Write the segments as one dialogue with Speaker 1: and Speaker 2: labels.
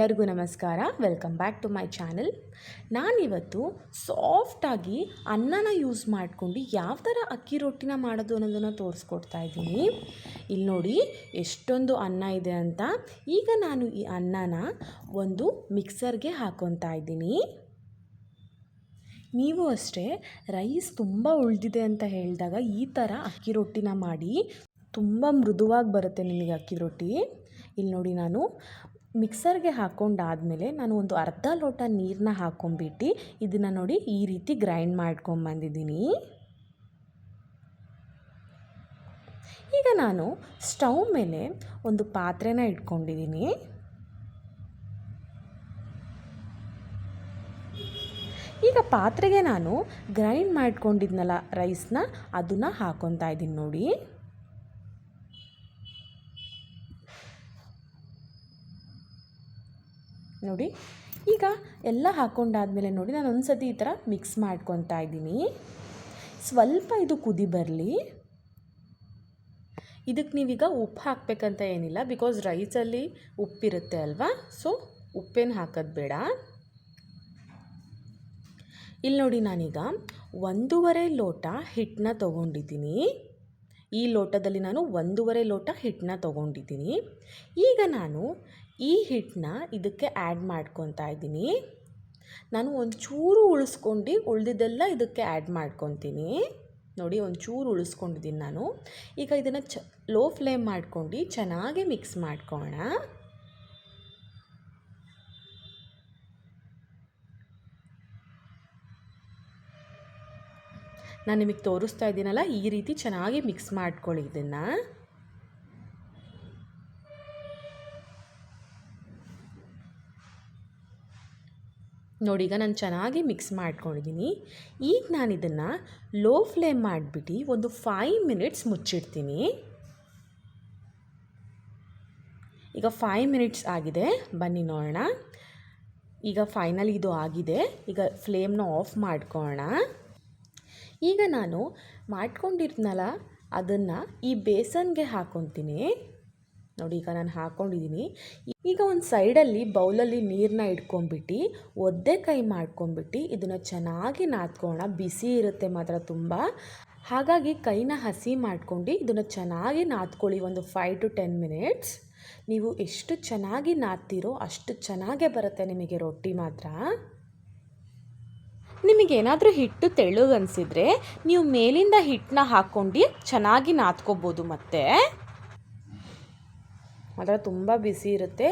Speaker 1: ಎಲ್ಲರಿಗೂ ನಮಸ್ಕಾರ. Welcome back to my channel ನಾನಿವತ್ತು ಸಾಫ್ಟಾಗಿ ಅನ್ನನ ಯೂಸ್ ಮಾಡಿಕೊಂಡು ಯಾವ ಥರ ಅಕ್ಕಿ ರೊಟ್ಟಿನ ಮಾಡೋದು ಅನ್ನೋದನ್ನು ತೋರಿಸ್ಕೊಡ್ತಾ ಇದ್ದೀನಿ. ಇಲ್ಲಿ ನೋಡಿ ಎಷ್ಟೊಂದು ಅನ್ನ ಇದೆ ಅಂತ. ಈಗ ನಾನು ಈ ಅನ್ನನ ಒಂದು ಮಿಕ್ಸರ್ಗೆ ಹಾಕೊತಾ ಇದ್ದೀನಿ. ನೀವು ಅಷ್ಟೇ ರೈಸ್ ತುಂಬ ಉಳಿದಿದೆ ಅಂತ ಹೇಳಿದಾಗ ಈ ಥರ ಅಕ್ಕಿ ರೊಟ್ಟಿನ ಮಾಡಿ ತುಂಬ ಮೃದುವಾಗಿ ಬರುತ್ತೆ ನಿಮಗೆ ಅಕ್ಕಿ ರೊಟ್ಟಿ. ಇಲ್ಲಿ ನೋಡಿ ನಾನು ಮಿಕ್ಸರ್ಗೆ ಹಾಕ್ಕೊಂಡಾದಮೇಲೆ ನಾನು ಒಂದು ಅರ್ಧ ಲೋಟ ನೀರನ್ನ ಹಾಕ್ಕೊಂಬಿಟ್ಟು ಇದನ್ನು ನೋಡಿ ಈ ರೀತಿ ಗ್ರೈಂಡ್ ಮಾಡ್ಕೊಂಬಂದಿದ್ದೀನಿ ಈಗ ನಾನು ಸ್ಟವ್ ಮೇಲೆ ಒಂದು ಪಾತ್ರೆನ ಇಟ್ಕೊಂಡಿದ್ದೀನಿ. ಈಗ ಪಾತ್ರೆಗೆ ನಾನು ಗ್ರೈಂಡ್ ಮಾಡ್ಕೊಂಡಿದ್ನಲ್ಲ ರೈಸ್ನ, ಅದನ್ನು ಹಾಕೊತಾ ಇದ್ದೀನಿ ನೋಡಿ. ನೋಡಿ. ಈಗ ಎಲ್ಲ ಹಾಕ್ಕೊಂಡಾದಮೇಲೆ ನೋಡಿ ನಾನು ಒಂದು ಸತಿ ಈ ಥರ ಮಿಕ್ಸ್ ಮಾಡ್ಕೊತಾ ಇದ್ದೀನಿ. ಸ್ವಲ್ಪ ಇದು ಕುದಿ ಬರಲಿ. ಇದಕ್ಕೆ ನೀವೀಗ ಉಪ್ಪು ಹಾಕಬೇಕಂತ ಏನಿಲ್ಲ ಬಿಕಾಸ್ ರೈಸಲ್ಲಿ ಉಪ್ಪಿರುತ್ತೆ ಅಲ್ವಾ? ಸೊ ಉಪ್ಪೇನು ಹಾಕೋದು ಬೇಡ. ಇಲ್ಲಿ ನೋಡಿ ನಾನೀಗ ಒಂದೂವರೆ ಲೋಟ ಹಿಟ್ಟನ್ನ ತೊಗೊಂಡಿದ್ದೀನಿ. ಈ ಲೋಟದಲ್ಲಿ ನಾನು ಒಂದೂವರೆ ಲೋಟ ಹಿಟ್ಟನ್ನ ತೊಗೊಂಡಿದ್ದೀನಿ. ಈಗ ನಾನು ಈ ಹಿಟ್ಟನ್ನ ಇದಕ್ಕೆ ಆ್ಯಡ್ ಮಾಡ್ಕೊತಾ ಇದ್ದೀನಿ. ನಾನು ಒಂಚೂರು ಉಳಿಸ್ಕೊಂಡು ಉಳಿದಿದ್ದೆಲ್ಲ ಇದಕ್ಕೆ ಆ್ಯಡ್ ಮಾಡ್ಕೊತೀನಿ. ನೋಡಿ ಒಂಚೂರು ಉಳಿಸ್ಕೊಂಡಿದ್ದೀನಿ ನಾನು. ಈಗ ಇದನ್ನು ಚ ಲೋ ಫ್ಲೇಮ್ ಮಾಡ್ಕೊಂಡು ಚೆನ್ನಾಗಿ ಮಿಕ್ಸ್ ಮಾಡ್ಕೋಣ ನಾನು ನಿಮಗೆ ತೋರಿಸ್ತಾ ಇದ್ದೀನಲ್ಲ, ಈ ರೀತಿ ಚೆನ್ನಾಗಿ ಮಿಕ್ಸ್ ಮಾಡ್ಕೊಳ್ಳಿ ಇದನ್ನು. ನೋಡಿ, ಈಗ ನಾನು ಚೆನ್ನಾಗಿ ಮಿಕ್ಸ್ ಮಾಡ್ಕೊಂಡಿದ್ದೀನಿ ಈಗ ನಾನು ಇದನ್ನು ಲೋ ಫ್ಲೇಮ್ ಮಾಡಿಬಿಟ್ಟು ಒಂದು ಫೈವ್ ಮಿನಿಟ್ಸ್ ಮುಚ್ಚಿಡ್ತೀನಿ. ಈಗ ಫೈವ್ ಮಿನಿಟ್ಸ್ ಆಗಿದೆ. ಬನ್ನಿ ನೋಡೋಣ. ಈಗ ಫೈನಲ್ ಇದು ಆಗಿದೆ. ಈಗ ಫ್ಲೇಮ್ನ ಆಫ್ ಮಾಡ್ಕೊಳ್ಳೋಣ ಈಗ ನಾನು ಮಾಡ್ಕೊಂಡಿರ್ತನಲ್ಲ ಅದನ್ನು ಈ ಬೇಸನ್ಗೆ ಹಾಕೊತೀನಿ. ನೋಡಿ, ಈಗ ನಾನು ಹಾಕ್ಕೊಂಡಿದ್ದೀನಿ ಈಗ ಒಂದು ಸೈಡಲ್ಲಿ ಬೌಲಲ್ಲಿ ನೀರನ್ನ ಇಟ್ಕೊಂಡ್ಬಿಟ್ಟು, ಒದ್ದೆ ಕೈ ಮಾಡ್ಕೊಂಡ್ಬಿಟ್ಟು ಇದನ್ನು ಚೆನ್ನಾಗಿ ನಾದ್ಕೋಣ ಬಿಸಿ ಇರುತ್ತೆ ಮಾತ್ರ ತುಂಬ. ಹಾಗಾಗಿ ಕೈನ ಹಸಿ ಮಾಡ್ಕೊಂಡು ಇದನ್ನು ಚೆನ್ನಾಗಿ ನಾದ್ಕೊಳ್ಳಿ ಒಂದು ಫೈವ್ ಟು ಟೆನ್ ಮಿನಿಟ್ಸ್ ನೀವು ಎಷ್ಟು ಚೆನ್ನಾಗಿ ನಾದ್ತೀರೋ ಅಷ್ಟು ಚೆನ್ನಾಗೇ ಬರುತ್ತೆ ನಿಮಗೆ ರೊಟ್ಟಿ ಮಾತ್ರ. ನಿಮಗೇನಾದರೂ ಹಿಟ್ಟು ತೆಳ್ಳಗನ್ಸಿದ್ರೆ ನೀವು ಮೇಲಿಂದ ಹಿಟ್ಟನ್ನ ಹಾಕ್ಕೊಂಡು ಚೆನ್ನಾಗಿ ನಾದ್ಕೋಬೋದು ಮತ್ತೆ. ಮಾತ್ರ ತುಂಬ ಬಿಸಿ ಇರುತ್ತೆ.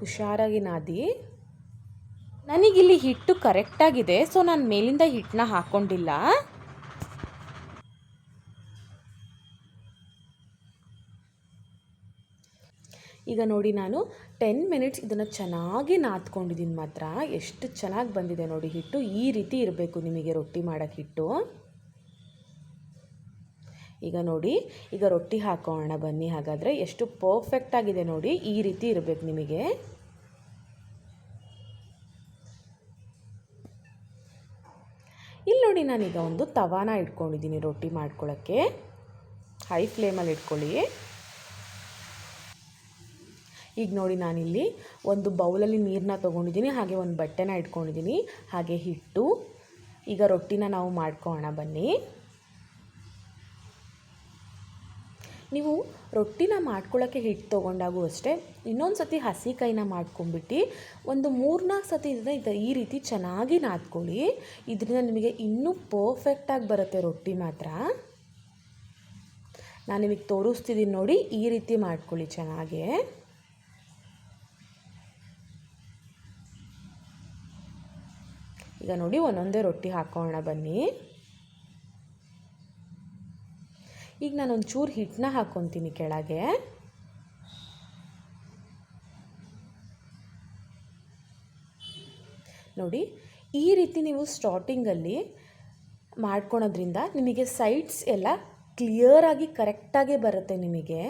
Speaker 1: ಹುಷಾರಾಗಿ ನಾದಿ. ನನಗಿಲ್ಲಿ ಹಿಟ್ಟು ಕರೆಕ್ಟಾಗಿದೆ ಸೊ ನಾನು ಮೇಲಿಂದ ಹಿಟ್ಟನ್ನ ಹಾಕ್ಕೊಂಡಿಲ್ಲ ಈಗ ನೋಡಿ ನಾನು ಟೆನ್ ಮಿನಿಟ್ಸ್ ಇದನ್ನು ಚೆನ್ನಾಗಿ ನಾದ್ಕೊಂಡಿದ್ದೀನಿ ಮಾತ್ರ. ಎಷ್ಟು ಚೆನ್ನಾಗಿ ಬಂದಿದೆ ನೋಡಿ ಹಿಟ್ಟು. ಈ ರೀತಿ ಇರಬೇಕು ನಿಮಗೆ ರೊಟ್ಟಿ ಮಾಡೋಕ್ಕೆ ಹಿಟ್ಟು. ಈಗ ನೋಡಿ, ಈಗ ರೊಟ್ಟಿ ಹಾಕೋಣ ಬನ್ನಿ. ಹಾಗಾದರೆ ಎಷ್ಟು ಪರ್ಫೆಕ್ಟಾಗಿದೆ ನೋಡಿ, ಈ ರೀತಿ ಇರಬೇಕು ನಿಮಗೆ. ಇಲ್ಲಿ ನೋಡಿ ನಾನೀಗ ಒಂದು ತವಾನ ಇಟ್ಕೊಂಡಿದ್ದೀನಿ ರೊಟ್ಟಿ ಮಾಡ್ಕೊಳ್ಳೋಕ್ಕೆ ಹೈ ಫ್ಲೇಮಲ್ಲಿ ಇಟ್ಕೊಳ್ಳಿ. ಈಗ ನೋಡಿ ನಾನಿಲ್ಲಿ ಒಂದು ಬೌಲಲ್ಲಿ ನೀರನ್ನ ತೊಗೊಂಡಿದ್ದೀನಿ, ಹಾಗೆ ಒಂದು ಬಟ್ಟೆನ ಇಟ್ಕೊಂಡಿದ್ದೀನಿ, ಹಾಗೆ ಹಿಟ್ಟು. ಈಗ ರೊಟ್ಟಿನ ನಾವು ಮಾಡ್ಕೋಣ ಬನ್ನಿ. ನೀವು ರೊಟ್ಟಿನ ಮಾಡ್ಕೊಳ್ಳೋಕ್ಕೆ ಹಿಟ್ಟು ತೊಗೊಂಡಾಗೂ ಅಷ್ಟೇ ಇನ್ನೊಂದು ಸತಿ ಹಸಿ ಕೈನ ಮಾಡ್ಕೊಂಬಿಟ್ಟು ಒಂದು ಮೂರ್ನಾಲ್ಕು ಸತಿ ಇದನ್ನು ಇದು ಈ ರೀತಿ ಚೆನ್ನಾಗಿ ನಾದ್ಕೊಳ್ಳಿ. ಇದರಿಂದ ನಿಮಗೆ ಇನ್ನೂ ಪರ್ಫೆಕ್ಟಾಗಿ ಬರುತ್ತೆ ರೊಟ್ಟಿ ಮಾತ್ರ. ನಾನು ನಿಮಗೆ ತೋರಿಸ್ತಿದ್ದೀನಿ ನೋಡಿ, ಈ ರೀತಿ ಮಾಡ್ಕೊಳ್ಳಿ ಚೆನ್ನಾಗೆ. ಈಗ ನೋಡಿ ಒಂದೊಂದೇ ರೊಟ್ಟಿ ಹಾಕೋಣ ಬನ್ನಿ. ಈಗ ನಾನು ಒಂಚೂರು ಹಿಟ್ಟನ್ನ ಹಾಕ್ಕೊತೀನಿ ಕೆಳಗೆ. ನೋಡಿ, ಈ ರೀತಿ ನೀವು ಸ್ಟಾರ್ಟಿಂಗಲ್ಲಿ ಮಾಡ್ಕೊಳೋದ್ರಿಂದ ನಿಮಗೆ ಸೈಡ್ಸ್ ಎಲ್ಲ ಕ್ಲಿಯರಾಗಿ ಕರೆಕ್ಟಾಗಿ ಬರುತ್ತೆ ನಿಮಗೆ.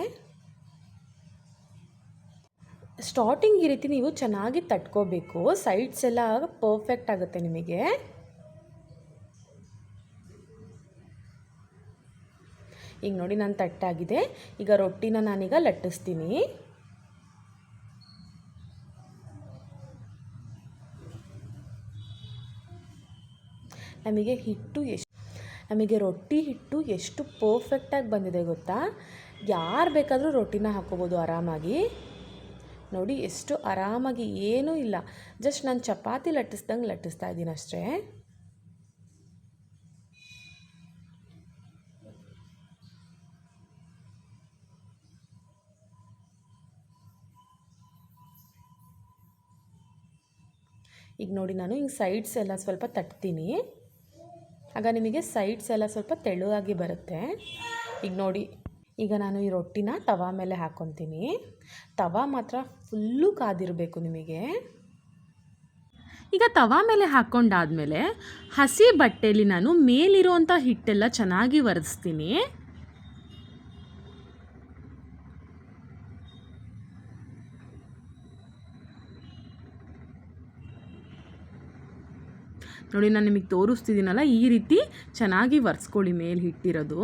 Speaker 1: ಸ್ಟಾರ್ಟಿಂಗ್ ಈ ರೀತಿ ನೀವು ಚೆನ್ನಾಗಿ ತಟ್ಕೋಬೇಕು. ಸೈಡ್ಸ್ ಎಲ್ಲ ಪರ್ಫೆಕ್ಟ್ ಆಗುತ್ತೆ ನಿಮಗೆ. ಈಗ ನೋಡಿ ನಾನು ತಟ್ಟಾಗಿದೆ. ಈಗ ರೊಟ್ಟಿನ ನಾನೀಗ ಲಟ್ಟಿಸ್ತೀನಿ. ನಮಗೆ ಹಿಟ್ಟು ಎಷ್ಟು ನಮಗೆ ರೊಟ್ಟಿ ಹಿಟ್ಟು ಎಷ್ಟು ಪರ್ಫೆಕ್ಟಾಗಿ ಬಂದಿದೆ ಗೊತ್ತಾ? ಯಾರು ಬೇಕಾದರೂ ರೊಟ್ಟಿನ ಹಾಕೋಬೋದು ಆರಾಮಾಗಿ. ನೋಡಿ ಎಷ್ಟು ಆರಾಮಾಗಿ ಏನೂ ಇಲ್ಲ. ಜಸ್ಟ್ ನಾನು ಚಪಾತಿ ಲಟ್ಟಿಸ್ದಂಗೆ ಲಟ್ಟಿಸ್ತಾ ಇದ್ದೀನಿ ಅಷ್ಟೇ. ಈಗ ನೋಡಿ ನಾನು ಹಿಂಗೆ ಸೈಡ್ಸ್ ಎಲ್ಲ ಸ್ವಲ್ಪ ತಟ್ತೀನಿ. ಆಗ ನಿಮಗೆ ಸೈಡ್ಸ್ ಎಲ್ಲ ಸ್ವಲ್ಪ ತೆಳುವಾಗಿ ಬರುತ್ತೆ. ಈಗ ನೋಡಿ, ಈಗ ನಾನು ಈ ರೊಟ್ಟಿನ ತವಾ ಮೇಲೆ ಹಾಕ್ಕೊತೀನಿ ತವಾ ಮಾತ್ರ ಫುಲ್ಲು ಕಾದಿರಬೇಕು ನಿಮಗೆ. ಈಗ ತವಾ ಮೇಲೆ ಹಾಕ್ಕೊಂಡಾದ್ಮೇಲೆ ಹಸಿ ಬಟ್ಟೆಯಲ್ಲಿ ನಾನು ಮೇಲಿರುವಂಥ ಹಿಟ್ಟೆಲ್ಲ ಚೆನ್ನಾಗಿ ಒರೆಸ್ತೀನಿ. ನೋಡಿ, ನಾನು ನಿಮಗೆ ತೋರಿಸ್ತಿದ್ದೀನಲ್ಲ ಈ ರೀತಿ ಚೆನ್ನಾಗಿ ಒರೆಸ್ಕೊಳ್ಳಿ ಮೇಲೆ ಹಿಟ್ಟಿರೋದು.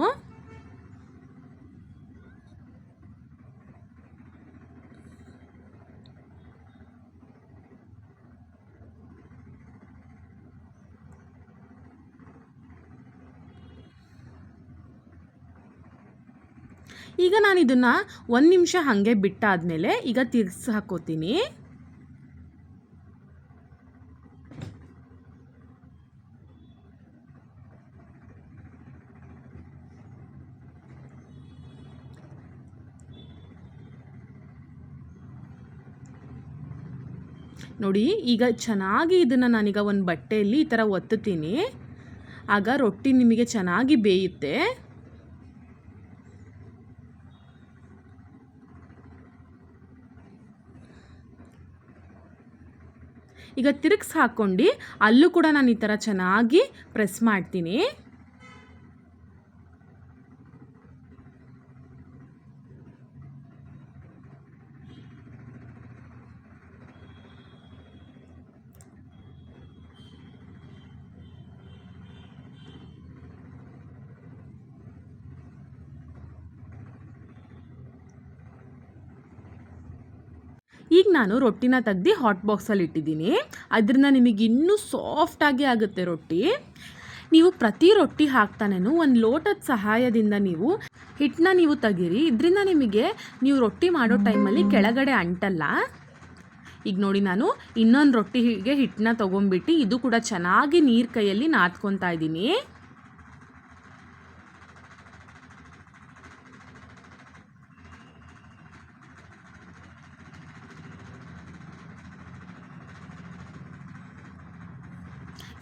Speaker 1: ಈಗ ನಾನು ಇದನ್ನು ಒಂದು ನಿಮಿಷ ಹಾಗೆ ಬಿಟ್ಟಾದಮೇಲೆ ಈಗ ತಿರ್ಸಿ ಹಾಕೋತೀನಿ. ನೋಡಿ, ಈಗ ಚೆನ್ನಾಗಿ ಇದನ್ನು ನಾನೀಗ ಒಂದು ಬಟ್ಟೆಯಲ್ಲಿ ಈ ಥರ ಒತ್ತುತ್ತೀನಿ. ಆಗ ರೊಟ್ಟಿ ನಿಮಗೆ ಚೆನ್ನಾಗಿ ಬೇಯುತ್ತೆ. ಈಗ ತಿರುಗ್ಸಿ ಹಾಕ್ಕೊಂಡು, ಅಲ್ಲೂ ಕೂಡ ನಾನು ಈ ಥರ ಚೆನ್ನಾಗಿ ಪ್ರೆಸ್ ಮಾಡ್ತೀನಿ. ಈಗ ನಾನು ರೊಟ್ಟಿನ ತೆಗ್ದು ಹಾಟ್ ಬಾಕ್ಸಲ್ಲಿ ಇಟ್ಟಿದ್ದೀನಿ. ಅದರಿಂದ ನಿಮಗೆ ಇನ್ನೂ ಸಾಫ್ಟಾಗಿ ಆಗುತ್ತೆ ರೊಟ್ಟಿ. ನೀವು ಪ್ರತಿ ರೊಟ್ಟಿ ಹಾಕ್ತಾನೇನು ಒಂದು ಲೋಟದ ಸಹಾಯದಿಂದ ನೀವು ಹಿಟ್ಟನ್ನ ನೀವು ತೆಗೀರಿ. ಇದರಿಂದ ನಿಮಗೆ ನೀವು ರೊಟ್ಟಿ ಮಾಡೋ ಟೈಮಲ್ಲಿ ಕೆಳಗಡೆ ಅಂಟಲ್ಲ. ಈಗ ನೋಡಿ ನಾನು ಇನ್ನೊಂದು ರೊಟ್ಟಿಗೆ ಹಿಟ್ಟನ್ನ ತೊಗೊಂಬಿಟ್ಟು ಇದು ಕೂಡ ಚೆನ್ನಾಗಿ ನೀರು ಕೈಯಲ್ಲಿ ನಾದ್ಕೊತಾ ಇದ್ದೀನಿ.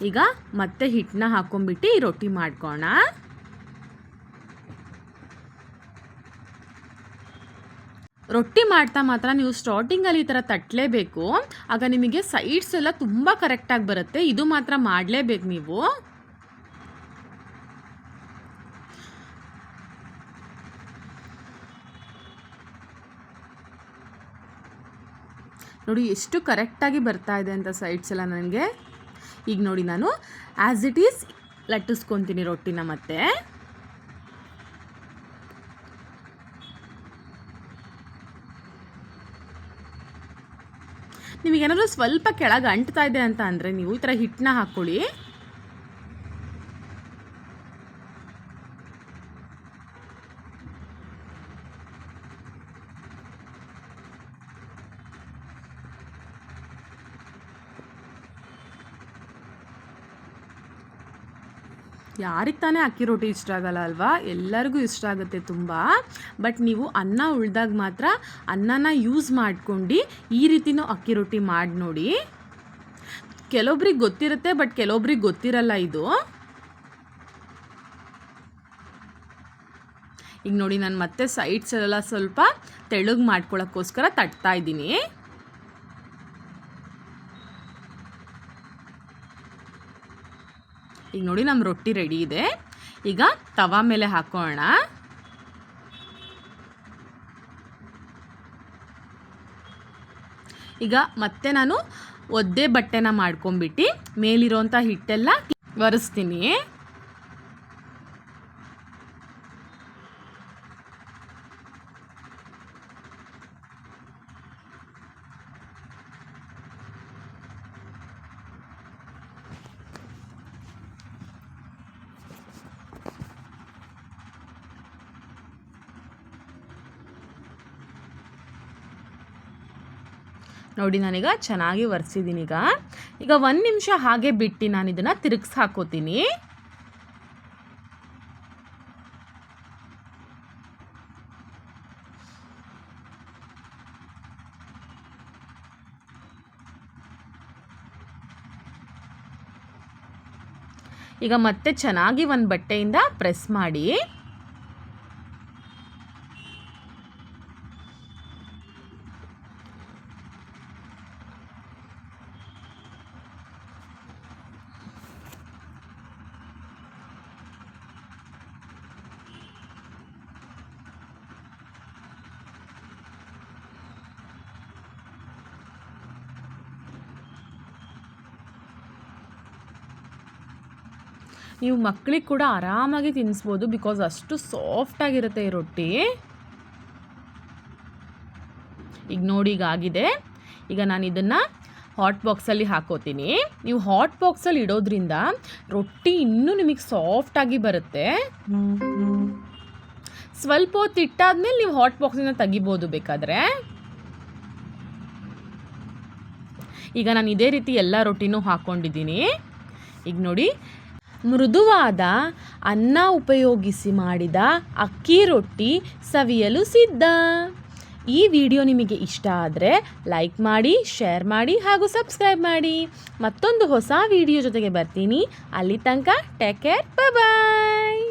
Speaker 1: ಈಗ ಮತ್ತೆ ಹಿಟ್ಟನ್ನ ಹಾಕೊಂಡ್ಬಿಟ್ಟು ಈ ರೊಟ್ಟಿ ಮಾಡ್ಕೋಣ ರೊಟ್ಟಿ ಮಾಡ್ತಾ ಮಾತ್ರ ನೀವು ಸ್ಟಾರ್ಟಿಂಗಲ್ಲಿ ಈ ಥರ ತಟ್ಟಲೇಬೇಕು. ಆಗ ನಿಮಗೆ ಸೈಡ್ಸ್ ಎಲ್ಲ ತುಂಬ ಕರೆಕ್ಟಾಗಿ ಬರುತ್ತೆ. ಇದು ಮಾತ್ರ ಮಾಡಲೇಬೇಕು ನೀವು. ನೋಡಿ ಎಷ್ಟು ಕರೆಕ್ಟಾಗಿ ಬರ್ತಾ ಇದೆ ಅಂತ ಸೈಡ್ಸ್ ಎಲ್ಲ ನನಗೆ. ಈಗ ನೋಡಿ ನಾನು. ಆ್ಯಸ್ ಇಟ್ ಈಸ್ ಲಟ್ಟಿಸ್ಕೊತೀನಿ ರೊಟ್ಟಿನ ಮತ್ತೆ. ನಿಮಗೇನಾದರೂ ಸ್ವಲ್ಪ ಕೆಳಗೆ ಅಂಟ್ತಾ ಇದೆ ಅಂತ ಅಂದರೆ ನೀವು ಈ ಥರ ಹಿಟ್ಟನ್ನ ಹಾಕ್ಕೊಳ್ಳಿ ಯಾರಿಗೆ ತಾನೇ ಅಕ್ಕಿ ರೊಟ್ಟಿ ಇಷ್ಟ ಆಗಲ್ಲ ಅಲ್ವಾ? ಎಲ್ಲರಿಗೂ ಇಷ್ಟ ಆಗುತ್ತೆ ತುಂಬ. ಬಟ್ ನೀವು ಅನ್ನ ಉಳ್ದಾಗ ಮಾತ್ರ ಅನ್ನನ ಯೂಸ್ ಮಾಡ್ಕೊಂಡು ಈ ರೀತಿನೂ ಅಕ್ಕಿ ರೊಟ್ಟಿ ಮಾಡಿ ನೋಡಿ. ಕೆಲವೊಬ್ರಿಗೆ ಗೊತ್ತಿರುತ್ತೆ ಬಟ್ ಕೆಲವೊಬ್ರಿಗೆ ಗೊತ್ತಿರಲ್ಲ ಇದು. ಈಗ ನೋಡಿ, ನಾನು ಮತ್ತೆ ಸೈಡ್ಸ್ ಎಲ್ಲ ಸ್ವಲ್ಪ ತೆಳುಗ್ ಮಾಡ್ಕೊಳ್ಳೋಕ್ಕೋಸ್ಕರ ತಟ್ತಾ ಇದ್ದೀನಿ. ಈಗ ನೋಡಿ ನಮ್ಮ ರೊಟ್ಟಿ ರೆಡಿ ಇದೆ. ಈಗ ತವಾ ಮೇಲೆ ಹಾಕೋಣ. ಈಗ ಮತ್ತೆ ನಾನು ಒದ್ದೆ ಬಟ್ಟೆನ ಮಾಡ್ಕೊಂಬಿಟ್ಟು ಮೇಲಿರೋಂಥ ಹಿಟ್ಟೆಲ್ಲ ಒರೆಸ್ತೀನಿ. ನೋಡಿ, ನಾನೀಗ ಚೆನ್ನಾಗಿ ಒರೆಸಿದ್ದೀನಿ ಈಗ. ಈಗ ಒಂದು ನಿಮಿಷ ಹಾಗೆ ಬಿಟ್ಟು ನಾನು ಇದನ್ನು ತಿರುಗಿಸಿ ಹಾಕೋತೀನಿ. ಈಗ ಮತ್ತೆ ಚೆನ್ನಾಗಿ ಒಂದು ಬಟ್ಟೆಯಿಂದ ಪ್ರೆಸ್ ಮಾಡಿ. ನೀವು ಮಕ್ಕಳಿಗೆ ಕೂಡ ಆರಾಮಾಗಿ ತಿನ್ನಿಸ್ಬೋದು ಬಿಕಾಸ್ ಅಷ್ಟು ಸಾಫ್ಟಾಗಿರುತ್ತೆ ಈ ರೊಟ್ಟಿ. ಈಗ ನೋಡಿ ಈಗ ಆಗಿದೆ. ಈಗ ನಾನು ಇದನ್ನು ಹಾಟ್ ಬಾಕ್ಸಲ್ಲಿ ಹಾಕೋತೀನಿ. ನೀವು ಹಾಟ್ ಬಾಕ್ಸಲ್ಲಿ ಇಡೋದ್ರಿಂದ ರೊಟ್ಟಿ ಇನ್ನೂ ನಿಮಗೆ ಸಾಫ್ಟಾಗಿ ಬರುತ್ತೆ. ಸ್ವಲ್ಪ ಹೊತ್ತು ನೀವು ಹಾಟ್ ಬಾಕ್ಸಿಂದ ತೆಗಿಬೋದು ಬೇಕಾದರೆ. ಈಗ ನಾನು ಇದೇ ರೀತಿ ಎಲ್ಲ ರೊಟ್ಟಿನೂ ಹಾಕ್ಕೊಂಡಿದ್ದೀನಿ ಈಗ ನೋಡಿ ಮೃದುವಾದ ಅನ್ನ ಉಪಯೋಗಿಸಿ ಮಾಡಿದ ಅಕ್ಕಿ ರೊಟ್ಟಿ ಸವಿಯಲು ಸಿದ್ಧ. ಈ ವಿಡಿಯೋ ನಿಮಗೆ ಇಷ್ಟ ಆದರೆ ಲೈಕ್ ಮಾಡಿ, ಶೇರ್ ಮಾಡಿ ಹಾಗೂ ಸಬ್ಸ್ಕ್ರೈಬ್ ಮಾಡಿ. ಮತ್ತೊಂದು ಹೊಸ ವಿಡಿಯೋ ಜೊತೆಗೆ ಬರ್ತೀನಿ. ಅಲ್ಲಿ ತನಕ ಟೇಕ್ ಕೇರ್. ಬಾಯ್